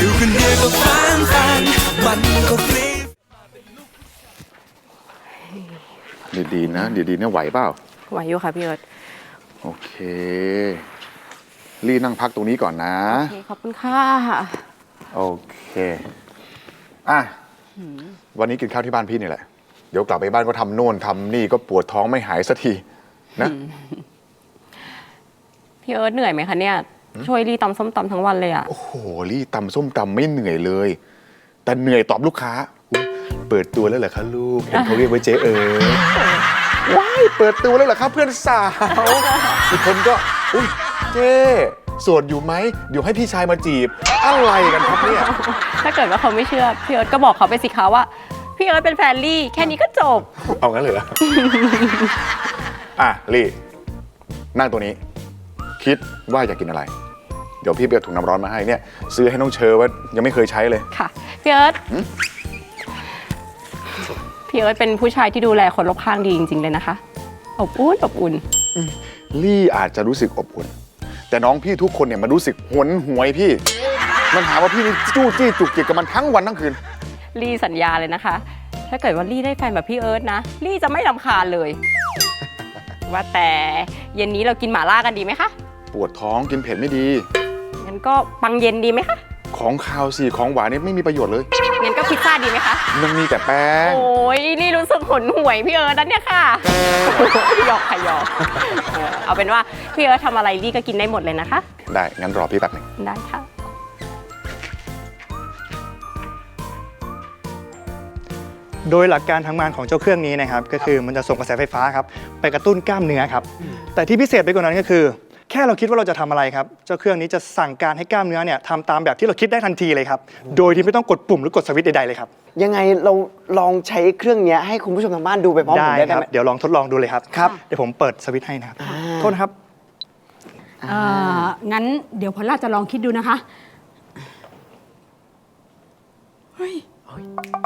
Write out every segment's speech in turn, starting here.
อยู่คนเดียวก็ฟันฟันๆมันก็ฟรีดีๆนะดีๆเนี่ยไหวเปล่า ไหวอยู่ค่ะพี่เอิร์ธโอเครีนั่งพักตรงนี้ก่อนนะ โอเคขอบคุณค่ะโอเค อะ วันนี้กินข้าวที่บ้านพี่นี่แหละ เดี๋ยวกลับไปบ้านก็ทำโน่นทำนี่ก็ปวดท้องไม่หายสักทีนะ พี่เอิร์ธเหนื่อยไหมคะเนี่ย ช่วยรีตำส้มตำทั้งวันเลยอะโอ้โหรี่ตำส้มตำไม่เหนื่อยเลย แต่เหนื่อยตอบลูกค้าอุ๊ยเปิดตัวแล้วเหรอคะลูกเห็นเขาเรียกไว้เจ๊เอ๋ยว้ายเปิดตัวแล้วเหรอครับเพื่อนสาวอีกคนก็อุ้ยเจ๊โสดอยู่ไหมเดี๋ยวให้พี่ชายมาจีบ อะไรกันครับเนี่ย ถ้าเกิดว่าเขาไม่เชื่อ พี่เอิร์ธก็บอกเขาไปสิคะว่า พี่เอิร์ธเป็นแฟนลี่ แค่นี้ก็จบ เอางั้นเลยเหรอ อะลี่ นั่งตัวนี้ คิดว่าอยากกินอะไร เดี๋ยวพี่ไปเอาถุงน้ำร้อนมาให้เนี่ย ซื้อให้น้องเชอว่ายังไม่เคยใช้เลย ค่ะพี่เอิร์ธหืมพี่เอิร์ธเป็นผู้ชายที่ดูแลคนรอบข้างดีจริง ๆ เลยนะคะ อบอุ่นอบอุ่น ลี่อาจจะรู้สึกอบอุ่น แต่น้องพี่ทุกคนเนี่ยมันรู้สึกหวนหวยพี่ มันหาว่าพี่นี่จู้จี้จุกจิกกับมันทั้งวันทั้งคืน ลี่สัญญาเลยนะคะ ถ้าเกิดว่าลี่ได้แฟนแบบพี่เอิร์ธนะ ลี่จะไม่ลำคาญเลย ว่าแต่เย็นนี้เรากินหม่าล่ากันดีไหมคะ ปวดท้องกินเผ็ดไม่ดีงั้นก็ปังเย็นดีไหมคะ ของคาวสิของหวานเนี่ยไม่มีประโยชน์เลย งั้นก็พิซซ่าดีไหมคะ มันมีแต่แป้ง โอ้ยลี่รู้สึกหนหวยพี่เอิร์ธนั่นเนี่ยค่ะหยอกค่ะหยอกเออเอาเป็นว่าพี่เอิร์ธทำอะไรลี่ก็กินได้หมดเลยนะคะ ได้งั้นรอพี่แป๊บหนึงได้ค่ะ โดยหลักการทำงานของเจ้าเครื่องนี้นะครับก็คือมันจะส่งกระแสไฟฟ้าครับไปกระตุ้นกล้ามเนื้อครับแต่ที่พิเศษไปกว่านั้นก็คือ แค่เราคิดว่าเราจะทำอะไรครับ เจ้าเครื่องนี้จะสั่งการให้กล้ามเนื้อเนี่ยทำตามแบบที่เราคิดได้ทันทีเลยครับ โดยที่ไม่ต้องกดปุ่มหรือกดสวิตช์ใดๆเลยครับ ยังไงเราลองใช้เครื่องเนี้ยให้คุณผู้ชมทางบ้านดูไปพร้อมผมได้ได้คไหรับมเดี๋ยวลองทดลองดูเลยครับ ครับ เดี๋ยวผมเปิดสวิตช์ให้นะครับอ่าโทษนะครับ เอ่องั้นเดี๋ยวพอลล่าจะลองคิดดูนะคะ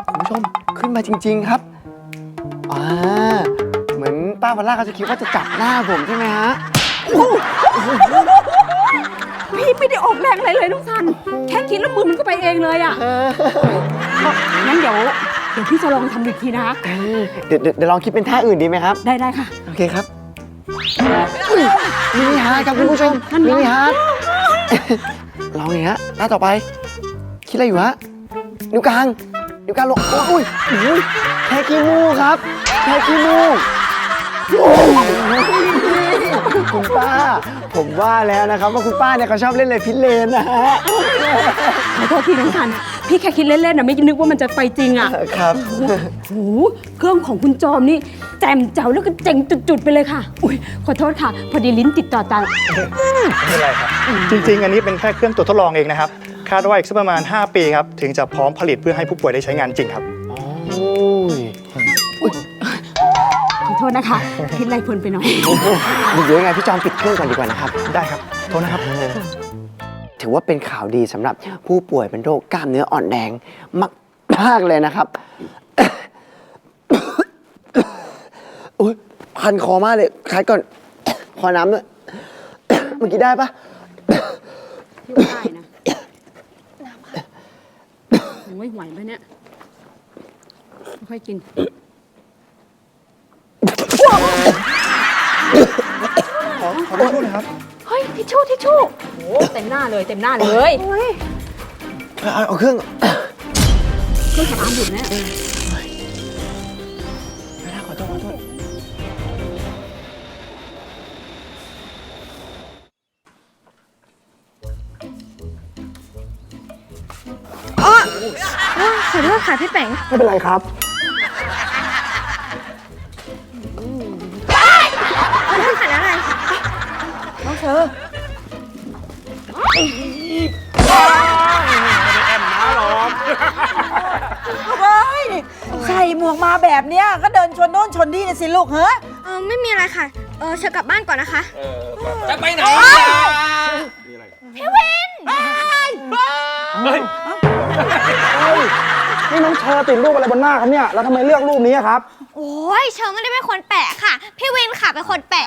คุณผู้ชมขึ้นมาจริง ๆครับอ่าเหมือนป้าพอลล่าเขาจะคิดว่าจะจับหน้าผมใช่ไหมฮะ พี่ไม่ได้ออกแรงอะไรเลยลูกซัน แค่คิดแล้วมือมันก็ไปเองเลยอะงั้นเดี๋ยวเดี๋ยวพี่จะลองทำอีกทีนะคะเออเดี๋ยวเดี๋ยวเดี๋ยวลองคิดเป็นท่าอื่นดีไหมครับ ได้ได้ค่ะ โอเคครับอุ๊ยมินิฮาร์ทครับคุณผู้ชมนั่นไงมินิฮาร์ทลองอย่างนี้ฮะหน้าต่อไป คิดอะไรอยู่ฮะนิ้วกลางนิ้วกลางลงอุ้ยอุ้ยแค่ขี้มูกครับแค่ขี้มูกโอ้ย คุณป้า ผมว่าแล้วนะครับว่าคุณป้าเนี่ยเขาชอบเล่นเลยพิเรนนะฮะขอโทษทีน้องซัน พี่แค่คิดเล่นๆนะไม่นึกว่ามันจะไปจริงอะครับ โอ้โหเครื่องของคุณจอมนี่แจ่มแจ๋วแล้วก็เจ๋งจุดๆไปเลยค่ะ อุ้ยขอโทษค่ะ พอดีลิ้นติดต่อตังไม่เป็นไรครับ จริง ๆ อันนี้เป็นแค่เครื่องตรวจทดลองเองนะครับ คาดว่าอีกสักประมาณ 5 ปีครับ ถึงจะพร้อมผลิตเพื่อให้ผู้ป่วยได้ใช้งานจริงครับ โอ้ยขอ โทษนะคะ คิดอะไรเพลินไปหน่อย เดี๋ยวยังไงพี่จอมปิดเครื่องก่อนดีกว่านะครับ ได้ครับ โทษนะครับ ถือว่าเป็นข่าวดีสำหรับผู้ป่วยเป็นโรคกล้ามเนื้ออ่อนแรงมากมากเลยนะครับอุ้ยพันคอมากเลยคัดก่อน ขอน้ำด้วยเมื่อกี้ได้ปะพี่ว่าได้นะโอ้ยไหวไหมเนี่ย ค่อยๆกิน ขอขอโทษนะครับเฮ้ยทิชชู่ทิชชู่โอ้เต็มหน้าเลยเต็มหน้าเลยเอาเอาเครื่องเครื่องสำอางหยุดแน่ขอโทษขอโทษขอโทษค่ะพี่แป๋งไม่เป็นไรครับ ใส่หมวกมาแบบเนี้ยก็เดินชนโน่นชนนี่นะสิลูกเฮ้ยเออไม่มีอะไรค่ะ เออเชิญกลับบ้านก่อนนะคะจะไปไหนพี่วิน เฮ้ย นี่น้องเชอติดรูปอะไรบนหน้าครับเนี่ย แล้วทำไมเลือกรูปนี้อะครับ โอ้ยเชอไม่ได้เป็นคนแปะค่ะ พี่วินค่ะเป็นคนแปะ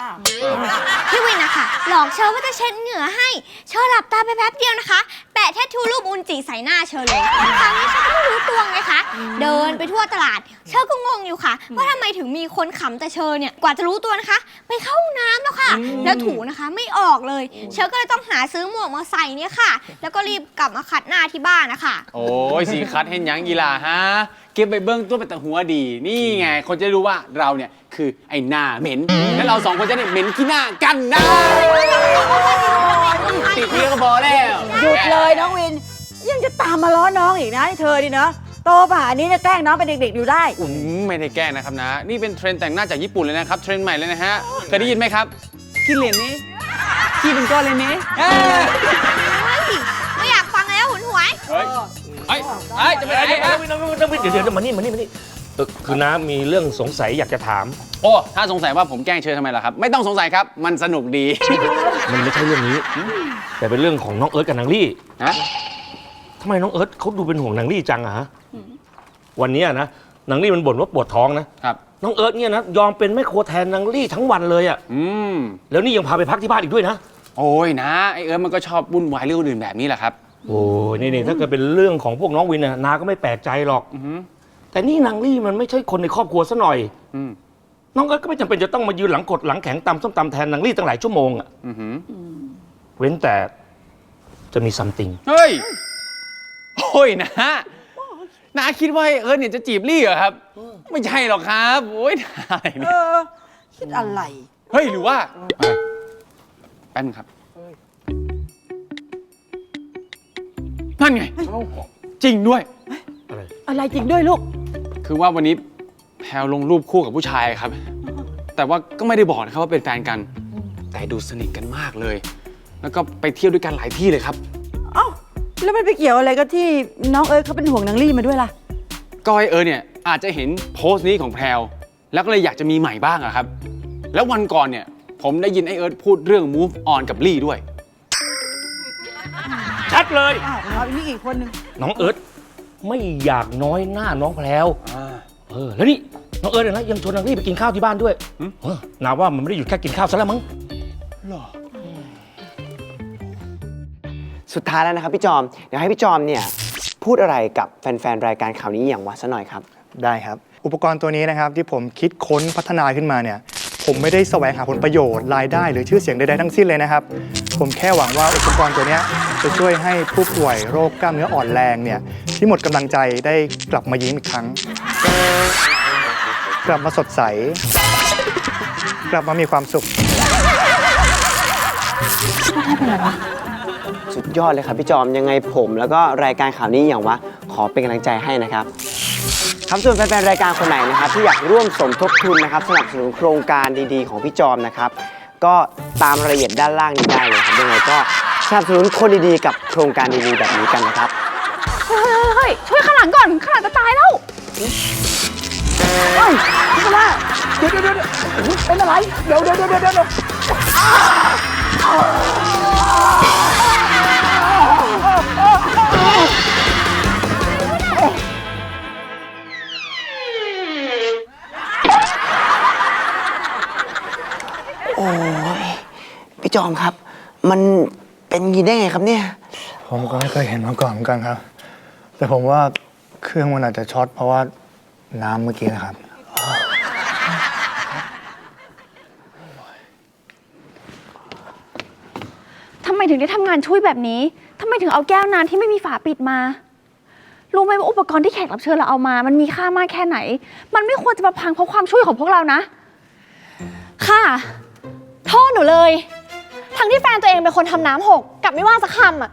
พี่วินนะคะหลอกเชอว่าจะเช็ดเหงื่อให้ เชอหลับตาไปแป๊บเดียวนะคะ แปะแททูรูปอุนจิใส่หน้าเชอเลยคราวนี้เชอก็ไม่รู้ตัวไงคะ เดินไปทั่วตลาด เชอก็งงอยู่ค่ะ ว่าทำไมถึงมีคนขำแต่เชอเนี่ย กว่าจะรู้ตัวนะคะ ไปเข้าห้องน้ำแล้วค่ะ แล้วถูนะคะไม่ออกเลย เชอก็เลยต้องหาซื้อหมวกมาใส่เนี่ยค่ะ แล้วก็รีบกลับมาขัดหน้าที่บ้านนะคะ โอ้ยสีคัดเห็นหยังกีฬาฮะเก็บไปเบิ้งตัวเป็นแต่หัวดี นี่ไง คนจะได้รู้ว่าเราเนี่ยคือไอ้หน้าเหม็นแล้วเราสองคนจะได้เหม็นขี้หน้ากันนะติดเรียกก็พอแล้วหยุดเลยน้องวิน ยังจะตามมาล้อน้องอีกนะไอ้เธอดิเนาะโตป่านนี้เนี่ยแกล้งน้องเป็นเด็กๆอยู่ได้ อืมไม่ได้แกล้งนะครับนะ นี่เป็นเทรนด์แต่งหน้าจากญี่ปุ่นเลยนะครับ เทรนด์ใหม่เลยนะฮะเคยได้ยินไหมครับกินเหรียญนี้ขี้เป็นก้อนเลยนี้ เฮ้จะไปไหนเดี๋ยวฮะเดี๋ยวเดี๋ยวเดี๋ยวเดี๋ยวเดี๋ยวมานี่มานี่มานี่เออคือน้ามีเรื่องสงสัยอยากจะถาม โอ้ถ้าสงสัยว่าผมแกล้งเชิญทำไมล่ะครับ ไม่ต้องสงสัยครับ มันสนุกดี มันไม่ใช่เรื่องนี้ แต่เป็นเรื่องของน้องเอิร์ธกับนางลี่ฮะทำไมน้องเอิร์ธเขาดูเป็นห่วงนางลี่จังอะฮะวันนี้นะนางลี่มันบ่นว่าปวดท้องนะครับ น้องเอิร์ธเนี่ยนะยอมเป็นแม่ครัวแทนนางลี่ทั้งวันเลยอะอืมแล้วนี่ยังพาไปพักที่บ้านอีกด้วยนะ โอ้ยนะไอเอิร์ธมันก็ชอบวุ่นวายเรื่องอื่นแบบนี้แหละครับ โอ้ยนี่นี่ถ้าเกิดเป็นเรื่องของพวกน้องวินนะนาก็ไม่แปลกใจหรอก อือหือแต่นี่นางลี่มันไม่ใช่คนในครอบครัวซะหน่อย อืมน้องเอิร์ธก็ไม่จำเป็นจะต้องมายืนหลังกดหลังแข็งตำส้มตำแทนนางลี่ตั้งหลายชั่วโมงอะอือหือเว้นแต่จะมีซัมติงเฮ้ยโอ้ยนะนาคิดว่าไอ้เอิร์ธเนี่ยจะจีบลี่เหรอครับ ไม่ใช่หรอกครับโอ้ยนาอะไรเอเนี่ยอ คิดอะไร เฮ้ยหรือว่าอะไรแป๊บนึงครับ นั่นไง จริงด้วย อะไรจริงด้วยลูก คือว่าวันนี้แพลวลงรูปคู่กับผู้ชายครับ แต่ว่าก็ไม่ได้บอกนะครับว่าเป็นแฟนกัน แต่ดูสนิทกันมากเลย แล้วก็ไปเที่ยวด้วยกันหลายที่เลยครับ เอ้าแล้วมันไปเกี่ยวอะไรก็ที่น้องเอิร์ธเขาเป็นห่วงนางลี่มาด้วยล่ะก็ไอเอิร์ธเนี่ยอาจจะเห็นโพสต์นี้ของแพรวแล้วก็เลยอยากจะมีใหม่บ้างอะครับ แล้ววันก่อนเนี่ยผมได้ยินไอเอิร์ธพูดเรื่อง move on กับลี่ด้วย ชัดเลย อ้าวเอาอีกนี่อีกคนนึงน้องเอิร์ธไม่อยากน้อยหน้าน้องแพลวเออแล้วนี่น้องเอิร์ธเนี่ยนะยังชวนนางลี่ไปกินข้าวที่บ้านด้วยเออนาว่ามันไม่ได้หยุดแค่กินข้าวซะแล้วมั้งสุดท้ายแล้วนะครับพี่จอม เดี๋ยวให้พี่จอมเนี่ยพูดอะไรกับแฟนๆ รายการข่าวนี้อย่างวะซะหน่อยครับ ได้ครับ อุปกรณ์ตัวนี้นะครับที่ผมคิดค้นพัฒนาขึ้นมาเนี่ย ผมไม่ได้แสวงหาผลประโยชน์รายได้ หรือชื่อเสียงใดๆทั้งสิ้นเลยนะครับ ผมแค่หวังว่าอุปกรณ์ตัวนี้จะช่วยให้ผู้ป่วยโรคกล้ามเนื้ออ่อนแรงเนี่ยที่หมดกำลังใจได้กลับมายิ้มอีกครั้ง กลับมาสดใส กลับมามีความสุขสุดยอดเลยครับพี่จอมยังไงผม แล้วก็รายการข่าวนี้อย่างวะขอเป็นกำลังใจให้นะครับ ครับส่วนแฟนๆรายการคนไหนนะครับที่อยากร่วมสมทบทุนนะครับสนับสนุนโครงการดีๆ ของพี่จอมนะครับ ก็ตามรายละเอียดด้านล่างนี้ได้เลยครับยังไงก็สนับสนุนคนดีๆกับโครงการดีๆแบบนี้กันนะครับ เฮ้ยเฮ้ยช่วยข้างหลังก่อนข้างหลังจะตายแล้วเฮ้ยพี่กะลาเดี๋ยวเดี๋ยวเดี๋ยวโอ้โหเป็นอะไร เดี๋ยวเดี๋ยวเดี๋ยวเดี๋ยวเดี๋ยว โอ้ยพี่จอมครับ มันเป็นงี้ได้ไงครับเนี่ย ผมก็ไม่เคยเห็นมาก่อนเหมือนกันครับ แต่ผมว่าเครื่องมันอาจจะช็อตเพราะว่าน้ำเมื่อกี้นะครับ ทำไมถึงได้ทำงานช่วยแบบนี้ ทำไมถึงเอาแก้วน้ำที่ไม่มีฝาปิดมา รู้ไหมว่าอุปกรณ์ที่แขกรับเชิญเราเอามา มันมีค่ามากแค่ไหน มันไม่ควรจะมาพังเพราะความช่วยของพวกเรานะ ค่ะ โทษหนูเลย ทั้งที่แฟนตัวเองเป็นคนทำน้ำหกกลับไม่ว่าสักคำอะ